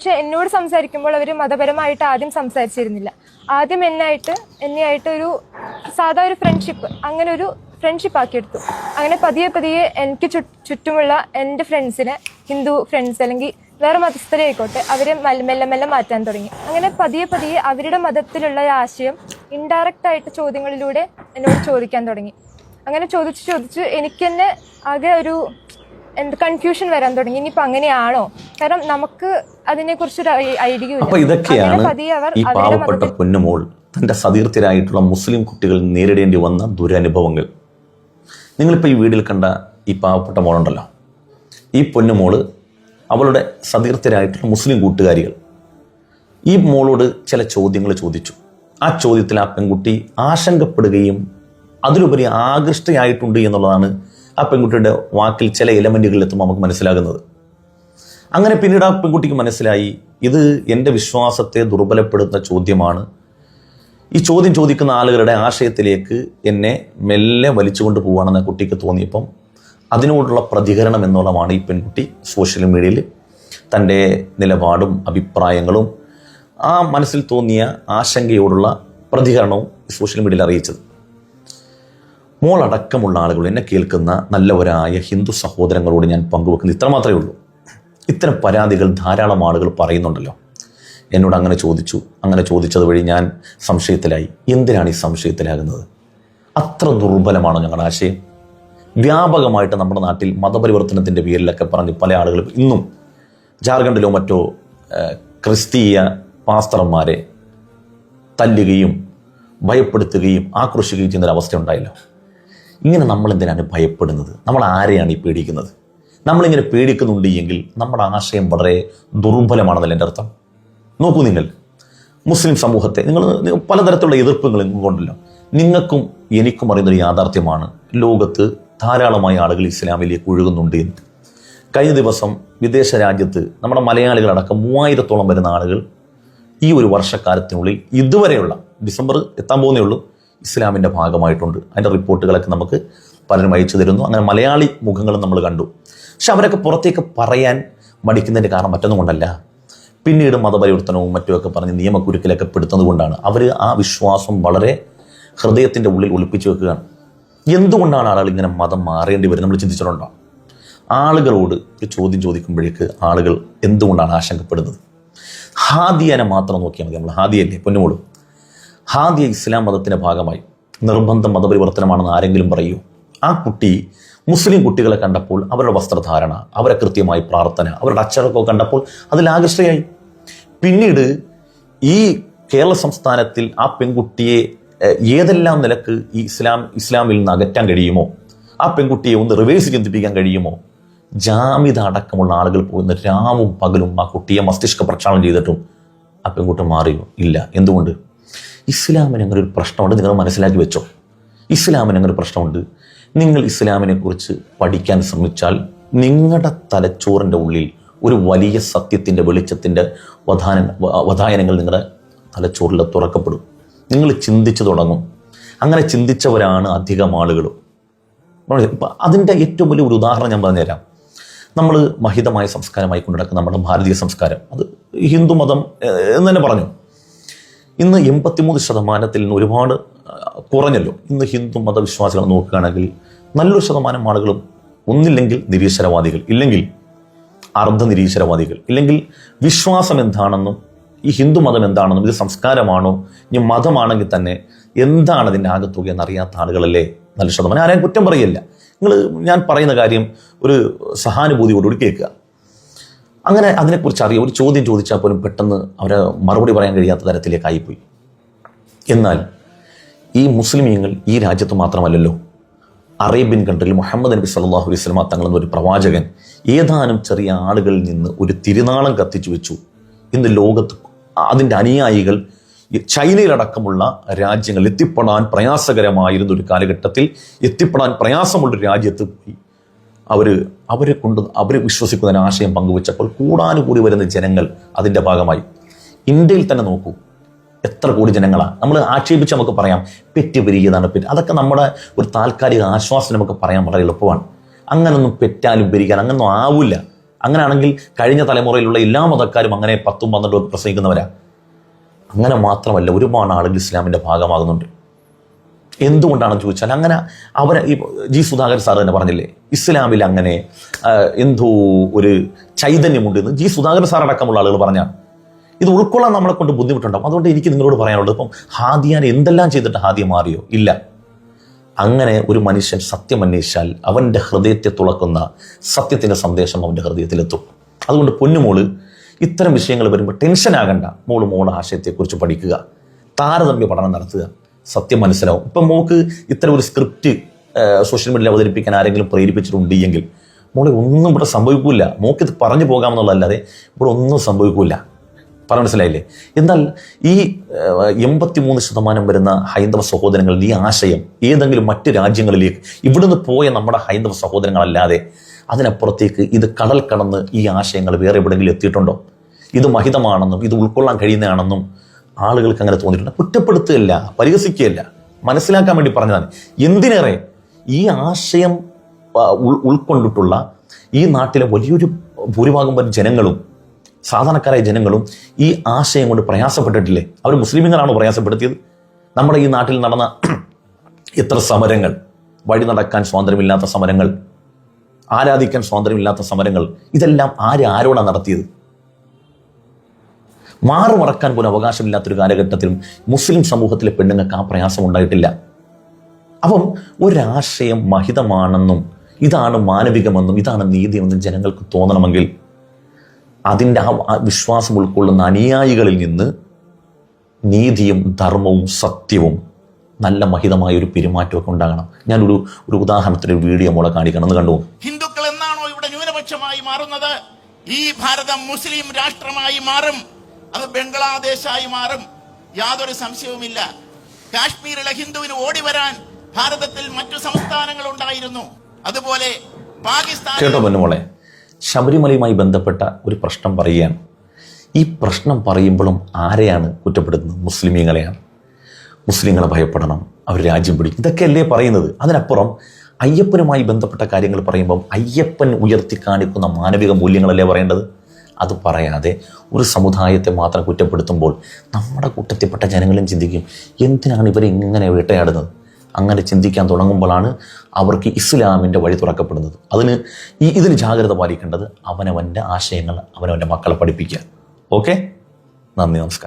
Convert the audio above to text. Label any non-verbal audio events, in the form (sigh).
പക്ഷെ എന്നോട് സംസാരിക്കുമ്പോൾ അവർ മതപരമായിട്ട് ആദ്യം സംസാരിച്ചിരുന്നില്ല. ആദ്യം എന്നായിട്ട് എന്നെയായിട്ട് ഒരു സാധാ ഒരു ഫ്രണ്ട്ഷിപ്പ് അങ്ങനെ ഒരു ഫ്രണ്ട്ഷിപ്പ് ആക്കിയെടുത്തു അങ്ങനെ പതിയെ പതിയെ എനിക്ക് ചുറ്റുമുള്ള എന്റെ ഫ്രണ്ട്സിനെ ഹിന്ദു ഫ്രണ്ട്സ് അല്ലെങ്കിൽ വേറെ മതസ്ഥരെ ആയിക്കോട്ടെ അവരെ മെല്ലെ മെല്ലെ മാറ്റാൻ തുടങ്ങി. അങ്ങനെ പതിയെ പതിയെ അവരുടെ മതത്തിലുള്ള ആശയം ഇൻഡയറക്റ്റ് ആയിട്ട് ചോദ്യങ്ങളിലൂടെ എന്നോട് ചോദിക്കാൻ തുടങ്ങി. അങ്ങനെ ചോദിച്ച് ചോദിച്ച് എനിക്ക് തന്നെ ആകെ ഒരു എന്ത് കൺഫ്യൂഷൻ വരാൻ തുടങ്ങി. ഇനിയിപ്പോ അങ്ങനെയാണോ? കാരണം നമുക്ക് അതിനെക്കുറിച്ച് ഒരു ഐഡിയ അപ്പൊ ഇതൊക്കെയാണ് ഈ പാവപ്പെട്ട പൊന്നുമോൾ തന്റെ സതീർത്ഥരായിട്ടുള്ള മുസ്ലിം കുട്ടികൾ നേരിടേണ്ടി വന്ന ദുരനുഭവങ്ങൾ. നിങ്ങളിപ്പോൾ ഈ വീടിൽ കണ്ട ഈ പാവപ്പെട്ട മോളുണ്ടല്ലോ. ഈ പൊന്നുമോൾ അവളുടെ സതീർത്ഥരായിട്ടുള്ള മുസ്ലിം കൂട്ടുകാരികൾ. ഈ മോളോട് ചില ചോദ്യങ്ങൾ ചോദിച്ചു. ആ ചോദ്യത്തിൽ ആ പെൺകുട്ടി ആശങ്കപ്പെടുകയും അതിലുപരി ആകൃഷ്ടയായിട്ടുണ്ട് എന്നുള്ളതാണ് ആ പെൺകുട്ടിയുടെ വാക്കിൽ ചില എലമെന്റുകൾ എത്തുമ്പോൾ നമുക്ക് മനസ്സിലാകുന്നത്. അങ്ങനെ പിന്നീട് ആ പെൺകുട്ടിക്ക് മനസ്സിലായി ഇത് എന്റെ വിശ്വാസത്തെ ദുർബലപ്പെടുത്തുന്ന ചോദ്യമാണ്. ഈ ചോദ്യം ചോദിക്കുന്ന ആളുകളുടെ ആശയത്തിലേക്ക് എന്നെ മെല്ലെ വലിച്ചുകൊണ്ട് പോവുകയാണെന്ന് കുട്ടിക്ക് തോന്നിയപ്പം അതിനോടുള്ള പ്രതികരണം എന്നുള്ളതാണ് ഈ പെൺകുട്ടി സോഷ്യൽ മീഡിയയിൽ തന്റെ നിലപാടും അഭിപ്രായങ്ങളും ആ മനസ്സിൽ തോന്നിയ ആശങ്കയോടുള്ള പ്രതികരണവും സോഷ്യൽ മീഡിയയിൽ അറിയിച്ചത്. മോളടക്കമുള്ള ആളുകൾ എന്നെ കേൾക്കുന്ന നല്ലവരായ ഹിന്ദു സഹോദരങ്ങളോട് ഞാൻ പങ്കുവെക്കുന്നത് ഇത്ര മാത്രമേ ഉള്ളൂ. ഇത്തരം പരാതികൾ ധാരാളം ആളുകൾ പറയുന്നുണ്ടല്ലോ. എന്നോട് അങ്ങനെ ചോദിച്ചു. അങ്ങനെ ചോദിച്ചത് വഴി ഞാൻ സംശയത്തിലായി. എന്തിനാണ് ഈ സംശയത്തിലാകുന്നത്? അത്ര ദുർബലമാണോ ഞങ്ങളുടെ ആശയം? വ്യാപകമായിട്ട് നമ്മുടെ നാട്ടിൽ മതപരിവർത്തനത്തിന്റെ പേരിലൊക്കെ പറഞ്ഞ് പല ആളുകളും ഇന്നും ജാർഖണ്ഡിലോ മറ്റോ ക്രിസ്തീയ പാസ്തർമാരെ തല്ലുകയും ഭയപ്പെടുത്തുകയും ആക്രോശിക്കുകയും ചെയ്യുന്നൊരവസ്ഥ ഉണ്ടായല്ലോ ഇങ്ങനെ നമ്മൾ എന്തിനാണ് ഭയപ്പെടുന്നത്? നമ്മൾ ആരെയാണ് ഈ പേടിക്കുന്നത്? നമ്മളിങ്ങനെ പേടിക്കുന്നുണ്ട് എങ്കിൽ നമ്മുടെ ആശയം വളരെ ദുർബലമാണെന്നല്ല എന്റെ അർത്ഥം? നോക്കൂ നിങ്ങൾ മുസ്ലിം സമൂഹത്തെ നിങ്ങൾ പലതരത്തിലുള്ള എതിർപ്പുകൾ കൊണ്ടല്ലോ. നിങ്ങൾക്കും എനിക്കും അറിയുന്നൊരു യാഥാർത്ഥ്യമാണ് ലോകത്ത് ധാരാളമായ ആളുകൾ ഇസ്ലാമിലേക്ക് ഒഴുകുന്നുണ്ട് എന്ന്. കഴിഞ്ഞ ദിവസം വിദേശ രാജ്യത്ത് നമ്മുടെ മലയാളികളടക്കം മൂവായിരത്തോളം വരുന്ന ആളുകൾ ഈ ഒരു വർഷക്കാലത്തിനുള്ളിൽ ഇതുവരെയുള്ള ഡിസംബർ എത്താൻ പോകുന്നേ ഉള്ളൂ ഇസ്ലാമിന്റെ ഭാഗമായിട്ടുണ്ട്. അതിന്റെ റിപ്പോർട്ടുകളൊക്കെ നമുക്ക് പലരും അയച്ചു തരുന്നു. അങ്ങനെ മലയാളി മുഖങ്ങളും നമ്മൾ കണ്ടു. പക്ഷെ അവരൊക്കെ പുറത്തേക്ക് പറയാൻ മടിക്കുന്നതിന്റെ കാരണം മറ്റൊന്നും കൊണ്ടല്ല. പിന്നീട് മതപരിവർത്തനവും മറ്റുമൊക്കെ പറഞ്ഞ് നിയമക്കുരുക്കിലൊക്കെ പെടുത്തുന്നത് കൊണ്ടാണ്. അവർ ആ വിശ്വാസം വളരെ ഹൃദയത്തിന്റെ ഉള്ളിൽ ഒളിപ്പിച്ചു വെക്കുകയാണ്. എന്തുകൊണ്ടാണ് ആളുകൾ ഇങ്ങനെ മതം മാറേണ്ടി വരും നമ്മൾ ചിന്തിച്ചിട്ടുണ്ടോ? ആളുകളോട് ഒരു ചോദ്യം ചോദിക്കുമ്പോഴേക്ക് ആളുകൾ എന്തുകൊണ്ടാണ് ആശങ്കപ്പെടുന്നത്? ഹാദിയനെ മാത്രം നോക്കിയാൽ മതി നമ്മൾ. ഹാദിയല്ലേ പൊന്നുമോൾ? ഹാദിയ ഇസ്ലാം മതത്തിന്റെ ഭാഗമായി നിർബന്ധ മതപരിവർത്തനമാണെന്ന് ആരെങ്കിലും പറയൂ. ആ കുട്ടി മുസ്ലിം കുട്ടികളെ കണ്ടപ്പോൾ അവരുടെ വസ്ത്രധാരണ അവരെ കൃത്യമായി പ്രാർത്ഥന അവരുടെ അച്ചടക്കമൊക്കെ കണ്ടപ്പോൾ അതിൽ ആകർഷ്ടയായി പിന്നീട് ഈ കേരള സംസ്ഥാനത്തിൽ ആ പെൺകുട്ടിയെ ഏതെല്ലാം നിലയ്ക്ക് ഈ ഇസ്ലാം ഇസ്ലാമിൽ നിന്ന് അകറ്റാൻ കഴിയുമോ? ആ പെൺകുട്ടിയെ ഒന്ന് റിവേഴ്സ് ചിന്തിപ്പിക്കാൻ കഴിയുമോ? ജാമിത അടക്കമുള്ള ആളുകൾ പോകുന്ന രാവും പകലും ആ കുട്ടിയെ മസ്തിഷ്ക പ്രക്ഷാളനം ചെയ്തിട്ടും ആ പെൺകുട്ടി മാറിയോ? ഇല്ല. എന്തുകൊണ്ട്? ഇസ്ലാമിന് അങ്ങനെ ഒരു പ്രശ്നമുണ്ട്. നിങ്ങൾ മനസ്സിലാക്കി വെച്ചോ. ഇസ്ലാമിന് അങ്ങനെ ഒരു പ്രശ്നമുണ്ട്. നിങ്ങൾ ഇസ്ലാമിനെക്കുറിച്ച് പഠിക്കാൻ ശ്രമിച്ചാൽ നിങ്ങളുടെ തലച്ചോറിന്റെ ഉള്ളിൽ ഒരു വലിയ സത്യത്തിന്റെ വെളിച്ചത്തിന്റെ വധാന വധായനങ്ങൾ നിങ്ങളുടെ തലച്ചോറിൽ തുറക്കപ്പെടും. നിങ്ങൾ ചിന്തിച്ചു തുടങ്ങും അങ്ങനെ ചിന്തിച്ചവരാണ് അധികം ആളുകളും അതിന്റെ ഏറ്റവും വലിയ ഒരു ഉദാഹരണം ഞാൻ പറഞ്ഞുതരാം. നമ്മൾ മഹിതമായ സംസ്കാരമായി കൊണ്ടുനടക്കുന്ന നമ്മുടെ ഭാരതീയ സംസ്കാരം. അത് ഹിന്ദു മതം എന്ന് തന്നെ പറഞ്ഞു. ഇന്ന് എൺപത്തിമൂന്ന് ശതമാനത്തിൽ നിന്ന് ഒരുപാട് കുറഞ്ഞല്ലോ. ഇന്ന് ഹിന്ദു മതവിശ്വാസികൾ നോക്കുകയാണെങ്കിൽ നല്ലൊരു ശതമാനം ആളുകളും ഒന്നില്ലെങ്കിൽ നിരീശ്വരവാദികൾ ഇല്ലെങ്കിൽ അർദ്ധ നിരീശ്വരവാദികൾ ഇല്ലെങ്കിൽ വിശ്വാസം എന്താണെന്നും ഈ ഹിന്ദു മതം എന്താണെന്നും ഇത് സംസ്കാരമാണോ ഇനി മതമാണെങ്കിൽ തന്നെ എന്താണ് അതിന്റെ ആകത്തുക എന്നറിയാത്ത ആളുകളല്ലേ നല്ല ശതമാനം? ആരെയും കുറ്റം പറയില്ല നിങ്ങൾ ഞാൻ പറയുന്ന കാര്യം ഒരു സഹാനുഭൂതിയോടുകൂടി കേൾക്കുക. അങ്ങനെ അതിനെക്കുറിച്ച് അറിയാം. ഒരു ചോദ്യം ചോദിച്ചാൽ പോലും പെട്ടെന്ന് അവരെ മറുപടി പറയാൻ കഴിയാത്ത തരത്തിലേക്ക് തരത്തിലേക്കായിപ്പോയി എന്നാൽ ഈ മുസ്ലിമീങ്ങൾ ഈ രാജ്യത്ത് മാത്രമല്ലല്ലോ. അറേബ്യൻ കൺട്രിയിൽ മുഹമ്മദ് നബി സല്ലല്ലാഹു അലൈഹി സ്വലമ തങ്ങൾ എന്നൊരു പ്രവാചകൻ ഏതാനും ചെറിയ ആളുകളിൽ നിന്ന് ഒരു തിരുനാളം കത്തിച്ചു വെച്ചു. ഇന്ന് ലോകത്ത് അതിന്റെ അനുയായികൾ ചൈനയിലടക്കമുള്ള രാജ്യങ്ങൾ എത്തിപ്പെടാൻ പ്രയാസകരമായിരുന്ന ഒരു കാലഘട്ടത്തിൽ എത്തിപ്പെടാൻ പ്രയാസമുള്ള ഒരു രാജ്യത്ത് പോയി. അവർ അവരെ കൊണ്ട് അവർ വിശ്വസിക്കുന്ന ആശയം പങ്കുവച്ചപ്പോൾ കൂടാനുകൂടി വരുന്ന ജനങ്ങൾ അതിന്റെ ഭാഗമായി. ഇന്ത്യയിൽ തന്നെ നോക്കൂ എത്ര കോടി ജനങ്ങളാണ് നമ്മൾ ആക്ഷേപിച്ച് നമുക്ക് പറയാം പെറ്റ് പെരുകിയതാണ് പെറ്റ് അതൊക്കെ നമ്മുടെ ഒരു താൽക്കാലിക ആശ്വാസം നമുക്ക് പറയാൻ വളരെ എളുപ്പമാണ്. അങ്ങനൊന്നും പെറ്റാലും പെരുകാൻ അങ്ങനൊന്നും ആവില്ല. അങ്ങനെയാണെങ്കിൽ കഴിഞ്ഞ തലമുറയിലുള്ള എല്ലാ മതക്കാരും അങ്ങനെ പത്തും പന്ത്രണ്ടും പ്രസംഗിക്കുന്നവരാ. അങ്ങനെ മാത്രമല്ല ഒരുപാട് ആളുകൾ ഇസ്ലാമിന്റെ ഭാഗമാകുന്നുണ്ട്. എന്തുകൊണ്ടാണെന്ന് ചോദിച്ചാൽ അങ്ങനെ അവർ ഈ ജി സുധാകർ സാർ തന്നെ പറഞ്ഞില്ലേ ഇസ്ലാമിൽ അങ്ങനെ എന്തോ ഒരു ചൈതന്യമുണ്ടെന്ന് ജി സുധാകർ സാർ അടക്കമുള്ള ആളുകൾ പറഞ്ഞാണ്. ഇത് ഉൾക്കൊള്ളാൻ നമ്മളെ കൊണ്ട് ബുദ്ധിമുട്ടുണ്ടാവും. അതുകൊണ്ട് എനിക്ക് നിങ്ങളോട് പറയാനുള്ളത് ഇപ്പം ഹാദിയാൻ എന്തെല്ലാം ചെയ്തിട്ട് ഹാദിയ മാറിയോ? ഇല്ല. അങ്ങനെ ഒരു മനുഷ്യൻ സത്യം അന്വേഷിച്ചാൽ അവന്റെ ഹൃദയത്തെ തുളക്കുന്ന സത്യത്തിന്റെ സന്ദേശം അവന്റെ ഹൃദയത്തിലെത്തും. അതുകൊണ്ട് പൊന്നുമോൾ ഇത്തരം വിഷയങ്ങൾ വരുമ്പോൾ ടെൻഷൻ ആകണ്ട മോൾ മോൾ ആശയത്തെക്കുറിച്ച് പഠിക്കുക. താരതമ്യ പഠനം നടത്തുക. സത്യം മനസ്സിലാവും. ഇപ്പം മോക്ക് ഇത്തരം ഒരു സ്ക്രിപ്റ്റ് സോഷ്യൽ മീഡിയയിൽ അവതരിപ്പിക്കാൻ ആരെങ്കിലും പ്രേരിപ്പിച്ചിട്ടുണ്ട് എങ്കിൽ മോളെ ഒന്നും ഇവിടെ സംഭവിക്കില്ല ഇത് പറഞ്ഞു പോകാമെന്നുള്ളതല്ലാതെ ഇവിടെ ഒന്നും സംഭവിക്കില്ല പറഞ്ഞു മനസ്സിലായില്ലേ? എന്നാൽ ഈ എൺപത്തി മൂന്ന് ശതമാനം വരുന്ന ഹൈന്ദവ സഹോദരങ്ങളിൽ ഈ ആശയം ഏതെങ്കിലും മറ്റ് രാജ്യങ്ങളിലേക്ക് ഇവിടുന്ന് പോയ നമ്മുടെ ഹൈന്ദവ സഹോദരങ്ങളല്ലാതെ അതിനപ്പുറത്തേക്ക് ഇത് കടൽ കടന്ന് ഈ ആശയങ്ങൾ വേറെ എവിടെയെങ്കിലും എത്തിയിട്ടുണ്ടോ? ഇത് മഹിതമാണെന്നും ഇത് ഉൾക്കൊള്ളാൻ കഴിയുന്നതാണെന്നും ആളുകൾക്ക് അങ്ങനെ തോന്നിയിട്ടുണ്ട്. കുറ്റപ്പെടുത്തുകയല്ല പരിഹസിക്കുകയല്ല. മനസ്സിലാക്കാൻ വേണ്ടി പറഞ്ഞതാണ്. എന്തിനേറെ ഈ ആശയം ഉൾ- ഉൾക്കൊണ്ടിട്ടുള്ള ഈ നാട്ടിലെ വലിയൊരു ഭൂരിഭാഗം വരും ജനങ്ങളും സാധാരണക്കാരായ ജനങ്ങളും ഈ ആശയം കൊണ്ട് പ്രയാസപ്പെട്ടിട്ടില്ലേ? അവർ മുസ്ലിമുകളാണോ പ്രയാസപ്പെടുത്തിയത്? നമ്മുടെ ഈ നാട്ടിൽ നടന്ന (clears throat) എത്ര സമരങ്ങൾ വഴി നടക്കാൻ സ്വാതന്ത്ര്യമില്ലാത്ത സമരങ്ങൾ ആരാധിക്കാൻ സ്വാതന്ത്ര്യമില്ലാത്ത സമരങ്ങൾ ഇതെല്ലാം ആര് ആരോടാണ് നടത്തിയത്? മാറു മറക്കാൻ പോലും അവകാശമില്ലാത്തൊരു കാലഘട്ടത്തിലും മുസ്ലിം സമൂഹത്തിലെ പെണ്ണുങ്ങൾക്ക് ആ പ്രയാസം ഉണ്ടായിട്ടില്ല. അപ്പം ഒരാശയം മഹിതമാണെന്നും ഇതാണ് മാനവികമെന്നും ഇതാണ് നീതിയെന്നും ജനങ്ങൾക്ക് തോന്നണമെങ്കിൽ അതിന്റെ ആ വിശ്വാസം ഉൾക്കൊള്ളുന്ന അനുയായികളിൽ നിന്ന് നീതിയും ധർമ്മവും സത്യവും നല്ല മഹിതമായ ഒരു പെരുമാറ്റമൊക്കെ ഉണ്ടാകണം. ഞാനൊരു ഒരു ഉദാഹരണത്തിന് ഒരു വീഡിയോ മോളെ കാണിക്കണം. എന്ന് കണ്ടു ഹിന്ദുക്കൾ എന്നാണോ ഇവിടെ ന്യൂനപക്ഷമായി മാറുന്നത്? ഈ ഭാരതം മുസ്ലിം രാഷ്ട്രമായി മാറും. അത് ബംഗ്ലാദേശായി മാറും. യാതൊരു സംശയവുമില്ല. കാശ്മീരിലെ ഹിന്ദുവിന് ഓടി വരാൻ ഭാരതത്തിൽ മറ്റു സംസ്ഥാനങ്ങൾ ഉണ്ടായിരുന്നു. അതുപോലെ പാകിസ്ഥാൻ കേട്ടോ പൊന്നുമോളെ ശബരിമലയുമായി ബന്ധപ്പെട്ട ഒരു പ്രശ്നം പറയുകയാണ്. ഈ പ്രശ്നം പറയുമ്പോഴും ആരെയാണ് കുറ്റപ്പെടുത്തുന്നത്? മുസ്ലിമീങ്ങളെയാണ്. മുസ്ലിങ്ങളെ ഭയപ്പെടണം അവർ രാജ്യം പിടിക്കും. ഇതൊക്കെയല്ലേ പറയുന്നത്? അതിനപ്പുറം അയ്യപ്പനുമായി ബന്ധപ്പെട്ട കാര്യങ്ങൾ പറയുമ്പം അയ്യപ്പൻ ഉയർത്തി കാണിക്കുന്ന മാനവിക മൂല്യങ്ങളല്ലേ പറയേണ്ടത്? അത് പറയാതെ ഒരു സമുദായത്തെ മാത്രം കുറ്റപ്പെടുത്തുമ്പോൾ നമ്മുടെ കൂട്ടത്തിൽപ്പെട്ട ജനങ്ങളും ചിന്തിക്കും എന്തിനാണ് ഇവർ ഇങ്ങനെ വേട്ടയാടുന്നത്? അങ്ങനെ ചിന്തിക്കാൻ തുടങ്ങുമ്പോഴാണ് അവർക്ക് ഇസ്ലാമിന്റെ വഴി തുറക്കപ്പെടുന്നത്. അതിന് ഈ ഇതിന് ജാഗ്രത പാലിക്കേണ്ടത് അവനവന്റെ ആശയങ്ങൾ അവനവന്റെ മക്കളെ പഠിപ്പിക്കുക. ഓക്കെ? നന്ദി നമസ്കാരം.